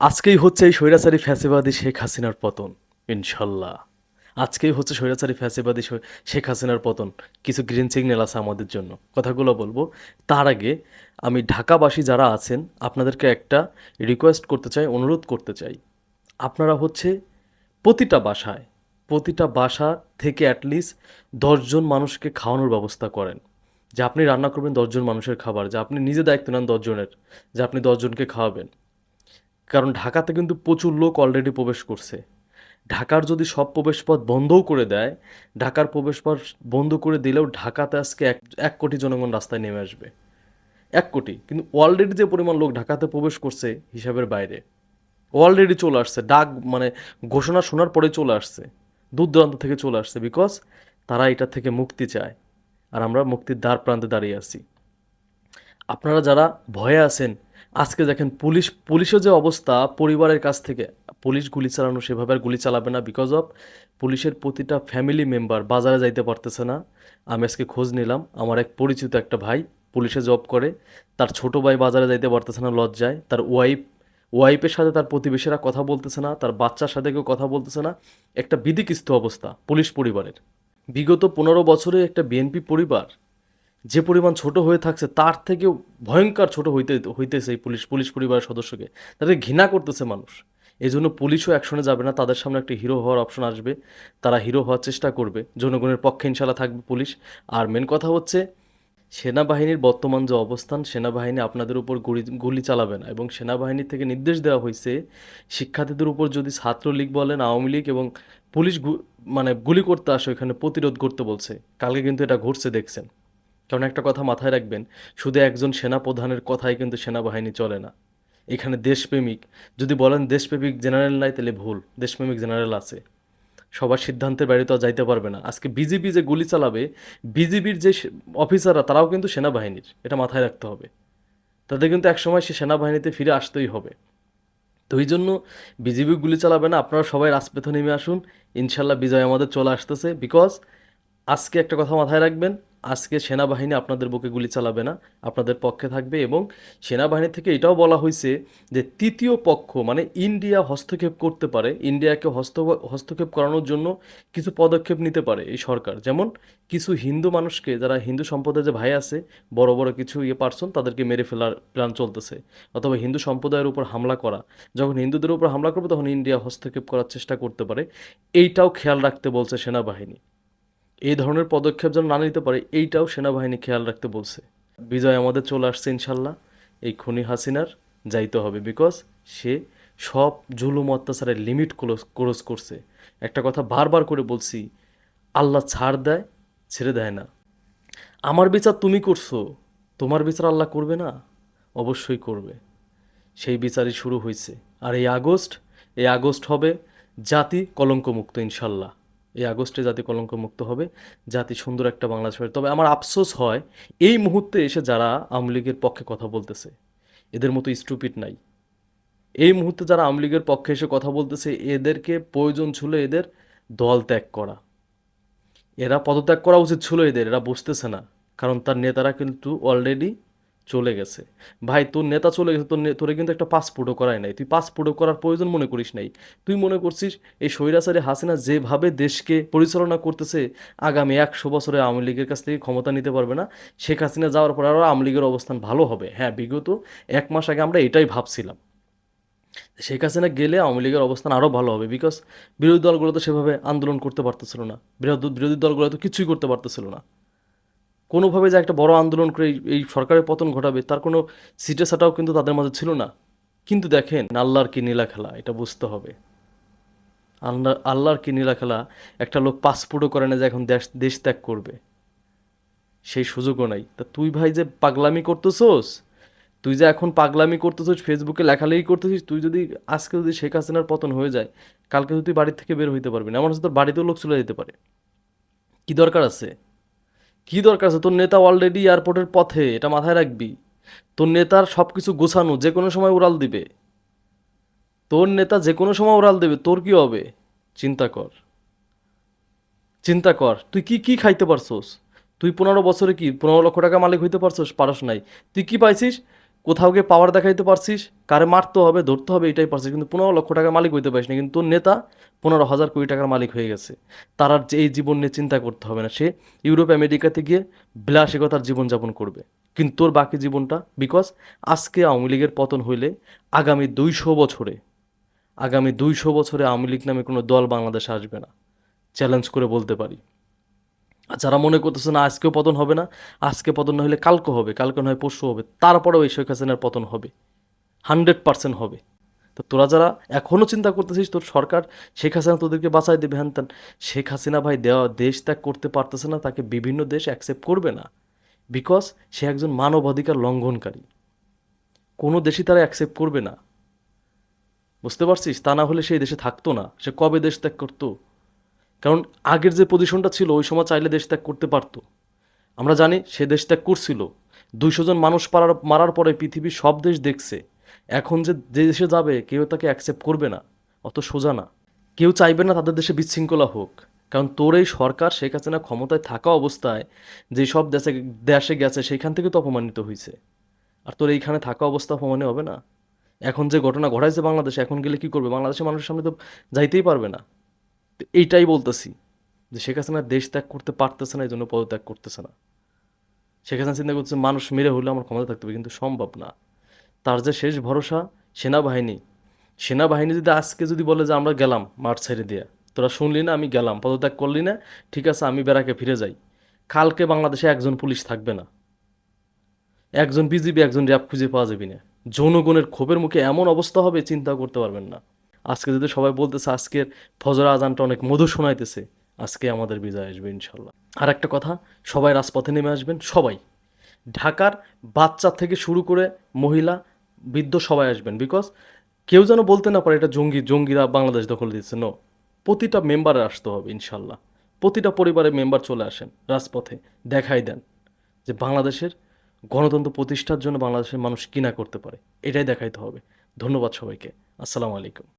আজকেই হচ্ছে এই স্বৈরাচারী ফ্যাসিবাদী শেখ হাসিনার পতন, ইনশাল্লাহ। আজকেই হচ্ছে স্বৈরাচারী ফ্যাসিবাদী শেখ হাসিনার পতন, কিছু গ্রিন সিগন্যাল আছে আমাদের জন্য। কথাগুলো বলব, তার আগে আমি ঢাকাবাসী যারা আছেন, আপনাদেরকে একটা রিকোয়েস্ট করতে চাই, অনুরোধ করতে চাই। আপনারা হচ্ছে প্রতিটা বাসায়, প্রতিটা বাসা থেকে অ্যাটলিস্ট দশজন মানুষকে খাওয়ানোর ব্যবস্থা করেন। যে আপনি রান্না করবেন দশজন মানুষের খাবার, যে আপনি নিজে দায়িত্ব নেন দশজনের, যে আপনি দশজনকে খাওয়াবেন। কারণ ঢাকাতে কিন্তু প্রচুর লোক অলরেডি প্রবেশ করছে। ঢাকার যদি সব প্রবেশপথ বন্ধও করে দেয়, ঢাকার প্রবেশপথ বন্ধ করে দিলেও ঢাকাতে আজকে এক এক কোটি জনগণ রাস্তায় নেমে আসবে। এক কোটি, কিন্তু অলরেডি যে পরিমাণ লোক ঢাকাতে প্রবেশ করছে হিসাবের বাইরে অলরেডি চলে আসছে। ডাক মানে ঘোষণা শোনার পরে চলে আসছে। দূর দূরান্ত থেকে চলে আসছে বিকজ তারা এটা থেকে মুক্তি চায়। আর আমরা মুক্তির দ্বার প্রান্তে দাঁড়িয়ে আছি। আপনারা যারা ভয়ে আছেন আজকে দেখেন পুলিশ, পুলিশের যে অবস্থা পরিবারের কাছ থেকে, পুলিশ গুলি চালানো সেভাবে আর গুলি চালাবে না বিকজ অফ পুলিশের প্রতিটা ফ্যামিলি মেম্বার বাজারে যাইতে পারতেছে না। আমি আজকে খোঁজ নিলাম, আমার এক পরিচিত একটা ভাই পুলিশে জব করে, তার ছোট ভাই বাজারে যাইতে পারতেছে না লজ্জায়, তার ওয়াইফ ওয়াইফের সাথে তার প্রতিবেশীরা কথা বলতেছে না, তার বাচ্চার সাথে কেউ কথা বলতেছে না, একটা বিধিকিস্ত অবস্থা পুলিশ পরিবারের। বিগত পনেরো বছরে একটা বিএনপি পরিবার যে পরিমাণ ছোট হয়ে থাকছে, তার থেকেও ভয়ঙ্কর ছোট হইতে, হইতেছে এই পুলিশ পুলিশ পরিবারের সদস্যকে। তাদের ঘৃণা করতেছে মানুষ। এই জন্য পুলিশও অ্যাকশনে যাবে না। তাদের সামনে একটা হিরো হওয়ার অপশন আসবে। তারা হিরো হওয়ার চেষ্টা করবে। জনগণের পক্ষে ইনশাল্লাহ থাকবে পুলিশ। আর মেন কথা হচ্ছে, সেনাবাহিনীর বর্তমান যে অবস্থান, সেনাবাহিনী আপনাদের উপর গুলি গুলি চালাবে না। এবং সেনাবাহিনী থেকে নির্দেশ দেওয়া হয়েছে শিক্ষার্থীদের উপর যদি ছাত্রলীগ বলেন, আওয়ামী লীগ এবং পুলিশ মানে গুলি করতে আসে ওখানে প্রতিরোধ করতে বলছে। কালকে কিন্তু এটা ঘটছে, দেখছেন। কারণ একটা কথা মাথায় রাখবেন, শুধু একজন সেনা প্রধানের কথাই কিন্তু সেনাবাহিনী চলে না। এখানে দেশপ্রেমিক, যদি বলেন দেশপ্রেমিক জেনারেল নাই, তাহলে ভুল, দেশপ্রেমিক জেনারেল আছে। সবার সিদ্ধান্তের বাইরে তো যাইতে পারবে না। আজকে বিজেপি যে গুলি চালাবে বিজেপির যে অফিসাররা, তারাও কিন্তু সেনাবাহিনীর, এটা মাথায় রাখতে হবে। তাদের কিন্তু একসময় সে সেনাবাহিনীতে ফিরে আসতেই হবে। তো এই জন্য বিজেপি গুলি চালাবে না, আপনারা সবাই রাজপথে নেমে আসুন। ইনশাল্লাহ বিজয় আমাদের চলে আসতেছে বিকজ আজকে একটা কথা মাথায় রাখবেন আজকে সেনাবাহিনী আপনাদের বুকে গুলি চালাবে না, আপনাদের পক্ষে থাকবে এবং সেনাবাহিনী থেকে এটাও বলা হয়েছে যে তৃতীয় পক্ষ মানে ইন্ডিয়া হস্তক্ষেপ করতে পারে, ইন্ডিয়াকে হস্ত, হস্তক্ষেপ করানোর জন্য কিছু পদক্ষেপ নিতে পারে এই সরকার। যেমন কিছু হিন্দু মানুষকে, যারা হিন্দু সম্প্রদায়ের যে ভাই আছে, বড় বড় কিছু ইয়ে পার্সন তাদেরকে মেরে ফেলার প্ল্যান চলতেছে। অথবা হিন্দু সম্প্রদায়ের উপর হামলা করা, যখন হিন্দুদের উপর হামলা করবে, তখন ইন্ডিয়া হস্তক্ষেপ করার চেষ্টা করতে পারে। এইটাও খেয়াল রাখতে বলছে সেনাবাহিনী। এই ধরনের পদক্ষেপ যেন না নিতে পারে, এইটাও সেনাবাহিনী খেয়াল রাখতে বলছে। বিজয় আমাদের চলে আসছে ইনশাল্লাহ। এই খুনি হাসিনার যাইতে হবে বিকজ সে সব জুলুম অত্যাচারের লিমিট ক্লোজ ক্রস করছে। একটা কথা বারবার করে বলছি, আল্লাহ ছাড় দেয়, ছেড়ে দেয় না। আমার বিচার তুমি করছ, তোমার বিচার আল্লাহ করবে না? অবশ্যই করবে। সেই বিচারই শুরু হয়েছে আর এই আগস্ট এই আগস্ট হবে জাতি কলঙ্কমুক্ত ইনশাল্লাহ। এই আগস্টে জাতি কলঙ্কমুক্ত হবে, জাতি সুন্দর একটা বাংলাদেশ হবে তবে আমার আফসোস হয়, এই মুহূর্তে এসে যারা আওয়ামী লীগের পক্ষে কথা বলতেছে, এদের মতো স্টুপিড নাই। এই মুহূর্তে যারা আওয়ামী লীগের পক্ষে এসে কথা বলতেছে, এদেরকে প্রয়োজন ছিল এদের দল ত্যাগ করা। এরা পদত্যাগ করা উচিত ছিল এদের, এরা বুঝতেছে না, কারণ তার নেতারা কিন্তু অলরেডি চলে গেছে। ভাই, তোর নেতা চলে গেছে, তোর তোরে কিন্তু একটা পাসপোর্টও করায় নাই। তুই পাসপোর্টও করার প্রয়োজন মনে করিস নাই। তুই মনে করছিস এই স্বৈরাচারী হাসিনা যেভাবে দেশকে পরিচালনা করতেছে, আগামী একশো বছরে আওয়ামী লীগের কাছ থেকে ক্ষমতা নিতে পারবে না, শেখ হাসিনা যাওয়ার পর আরও আওয়ামী লীগের অবস্থান ভালো হবে। হ্যাঁ বিগত এক মাস আগে আমরা এটাই ভাবছিলাম। শেখ হাসিনা গেলে আওয়ামী লীগের অবস্থান আরও ভালো হবে বিকজ বিরোধী দলগুলো তো সেভাবে আন্দোলন করতে পারতেছিল না। বিরোধী বিরোধী দলগুলো তো কিছুই করতে পারতেছিল না। কোনোভাবে যে একটা বড় আন্দোলন করে এই- সরকারের পতন ঘটাবে, তার কোনো সিটে সাটাও কিন্তু তাদের মাঝে ছিল না। কিন্তু দেখেন, আল্লাহর কি নীলা খেলা, এটা বুঝতে হবে। আল্লাহ আল্লাহর কি নীলা খেলা, একটা লোক পাসপোর্টও করে না যে এখন দেশ দেশ ত্যাগ করবে। সেই সুযোগও নাই। তা তুই ভাই যে পাগলামি করতেছোস, তুই যে এখন পাগলামি করতেছিস, ফেসবুকে লেখালেখি করতেছিস, তুই যদি আজকে যদি শেখ হাসিনার পতন হয়ে যায়, কালকে যদি তুই বাড়ির থেকে বের হইতে পারবি না। আমার হচ্ছে তোর বাড়িতেও লোক চলে যেতে পারে। কি দরকার আছে? কি দরকার আছে? তোর নেতা অলরেডি এয়ারপোর্টের পথে, এটা মাথায় রাখবি। তোর নেতার সব কিছু গোছানো, যে কোনো সময় উড়াল দিবে। তোর নেতা যে কোনো সময় উড়াল দেবে, তোর কি হবে? চিন্তা কর। চিন্তা কর, তুই কি কি খাইতে পারছোস? তুই পনেরো বছরে কি, পনেরো লক্ষ টাকা মালিক হইতে পারছোস? পারস নাই। তুই কি পাইছিস? কোথাও গিয়ে পাওয়ার দেখাইতে পারছিস? কারে মারতে হবে, ধরতে হবে, এটাই পারছিস। কিন্তু পনেরো লক্ষ টাকার মালিক হইতে পারিস না। কিন্তু তোর নেতা পনেরো হাজার কোটি টাকার মালিক হয়ে গেছে। তার আর যে এই জীবন নিয়ে চিন্তা করতে হবে না। সে ইউরোপ, আমেরিকাতে গিয়ে বিলাসিকতার জীবনযাপন করবে। কিন্তু তোর বাকি জীবনটা বিকজ আজকে আওয়ামী লীগের পতন হইলে আগামী দুইশো বছরে, আগামী দুইশো বছরে আওয়ামী লীগ নামে কোনো দল বাংলাদেশে আসবে না। চ্যালেঞ্জ করে বলতে পারি। যারা মনে করতেছে না, আজকেও পতন হবে না, আজকে পতন না হলে কালকে হবে, কালকে নয় পরশু হবে, তারপরেও এই শেখ হাসিনার পতন হবে, হান্ড্রেড পার্সেন্ট হবে। তো তোরা যারা এখনও চিন্তা করতেছিস, তোর সরকার শেখ হাসিনা তোদেরকে বাঁচাই দেবে, হ্যান ত্যান। শেখ হাসিনা ভাই দেওয়া দেশ ত্যাগ করতে পারতেছে না, তাকে বিভিন্ন দেশ অ্যাকসেপ্ট করবে না বিকজ সে একজন মানবাধিকার লঙ্ঘনকারী। কোনো দেশই তারা অ্যাকসেপ্ট করবে না। বুঝতে পারছিস? তা না হলে সেই দেশে থাকতো না। সে কবে দেশ ত্যাগ করতো? কারণ আগের যে পজিশনটা ছিল, ওই সময় চাইলে দেশ ত্যাগ করতে পারতো। আমরা জানি সে দেশ ত্যাগ করছিল। দুইশো জন মানুষ পারার, মারার পরে পৃথিবীর সব দেশ দেখছে। এখন যে যে দেশে যাবে, কেউ তাকে অ্যাকসেপ্ট করবে না, অত সোজা না। কেউ চাইবে না তাদের দেশে বিশৃঙ্খলা হোক। কারণ তোর এই সরকার শেখ হাসিনা ক্ষমতায় থাকা অবস্থায় যে সব দেশে দেশে গেছে সেইখান থেকে তো অপমানিত হয়েছে। আর তোর এইখানে থাকা অবস্থা অপমানে হবে না। এখন যে ঘটনা ঘটাইছে বাংলাদেশে, এখন গেলে কি করবে? বাংলাদেশের মানুষের সামনে তো যাইতেই পারবে না। এইটাই বলতেছি যে শেখ হাসিনা দেশ ত্যাগ করতে পারতেছে না এই জন্য পদত্যাগ করতেছে না। শেখ হাসিনা চিন্তা করছে মানুষ মেরে হলে আমার ক্ষমতা থাকতে হবে, কিন্তু সম্ভব না। তার যে শেষ ভরসা সেনাবাহিনী সেনাবাহিনী যদি আজকে যদি বলে যে আমরা গেলাম মাঠ ছেড়ে দিয়ে, তোরা শুনলি না, আমি গেলাম, পদত্যাগ করলি না, ঠিক আছে, আমি বেড়াকে ফিরে যাই। কালকে বাংলাদেশে একজন পুলিশ থাকবে না। একজন বিজিবি, একজন র্যাব খুঁজে পাওয়া যাবে না। জনগণের ক্ষোভের মুখে এমন অবস্থা হবে চিন্তা করতে পারবেন না। আজকে যদি সবাই বলতেছে, আজকের ফজর আজানটা অনেক মধু শোনাইতেছে, আজকে আমাদের বিজয় আসবে ইনশাল্লাহ। আর একটা কথা, সবাই রাজপথে নেমে আসবেন, সবাই। ঢাকার বাচ্চা থেকে শুরু করে মহিলা, বৃদ্ধ সবাই আসবেন বিকজ কেউ যেন বলতে না পারে এটা জঙ্গি, জঙ্গিরা বাংলাদেশ দখল দিচ্ছে নো প্রতিটা মেম্বারে আসতে হবে ইনশাল্লাহ। প্রতিটা পরিবারের মেম্বার চলে আসেন রাজপথে, দেখাই দেন যে বাংলাদেশের গণতন্ত্র প্রতিষ্ঠার জন্য বাংলাদেশের মানুষ কিনা করতে পারে, এটাই দেখাইতে হবে। ধন্যবাদ সবাইকে। আসসালামু আলাইকুম।